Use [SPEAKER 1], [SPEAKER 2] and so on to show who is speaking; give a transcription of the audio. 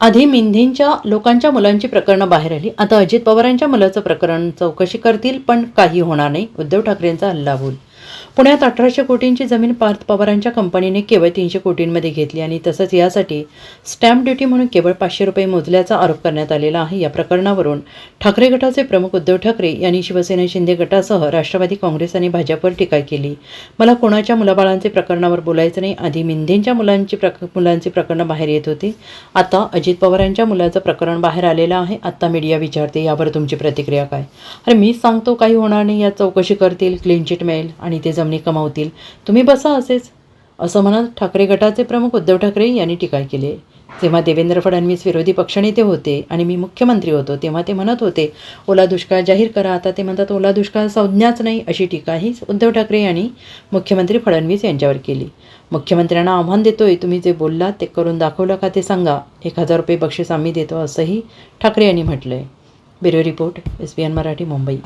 [SPEAKER 1] आधी मिंधींच्या लोकांच्या मुलांची प्रकरणं बाहेर आली. आता अजित पवारांच्या मुलाचं प्रकरण चौकशी करतील पण काही होणार नाही. उद्धव ठाकरेंचा हल्लाबोल पुण्यात अठराशे कोटींची जमीन पार्थ पवारांच्या कंपनीने केवळ तीनशे कोटींमध्ये घेतली आणि तसंच यासाठी स्टॅम्प ड्युटी म्हणून केवळ पाचशे रुपये मोजल्याचा आरोप करण्यात आलेला आहे. या प्रकरणावरून ठाकरे गटाचे प्रमुख उद्धव ठाकरे यांनी शिवसेना शिंदे गटासह राष्ट्रवादी काँग्रेस आणि भाजपवर टीका केली. मला कोणाच्या मुलाबाळांचे प्रकरणावर बोलायचं नाही. आधी मिंधेंच्या मुलांची प्रक मुलांची प्रकरणं बाहेर येत होती. आता अजित पवारांच्या मुलाचं प्रकरण बाहेर आलेलं आहे. आत्ता मीडिया विचारते यावर तुमची प्रतिक्रिया काय? अरे मी सांगतो काही होणार नाही. यात चौकशी करतील क्लीन चिट मिळेल आणि ते जमिनी कमावतील. तुम्ही बसा असेच. असं म्हणत ठाकरे गटाचे प्रमुख उद्धव ठाकरे यांनी टीका केली. जेव्हा देवेंद्र फडणवीस विरोधी पक्षनेते होते आणि मी मुख्यमंत्री होतो तेव्हा ते म्हणत होते ओला दुष्काळ जाहीर करा. आता ते म्हणतात ओला दुष्काळ संज्ञाच नाही. अशी टीकाही उद्धव ठाकरे यांनी मुख्यमंत्री फडणवीस यांच्यावर केली. मुख्यमंत्र्यांना आव्हान देतोय तुम्ही जे बोललात ते करून दाखवलं का ते सांगा. एक हजार रुपये बक्षीस आम्ही देतो असंही ठाकरे यांनी म्हटलं आहे bureau report S B N Marathi Mumbai.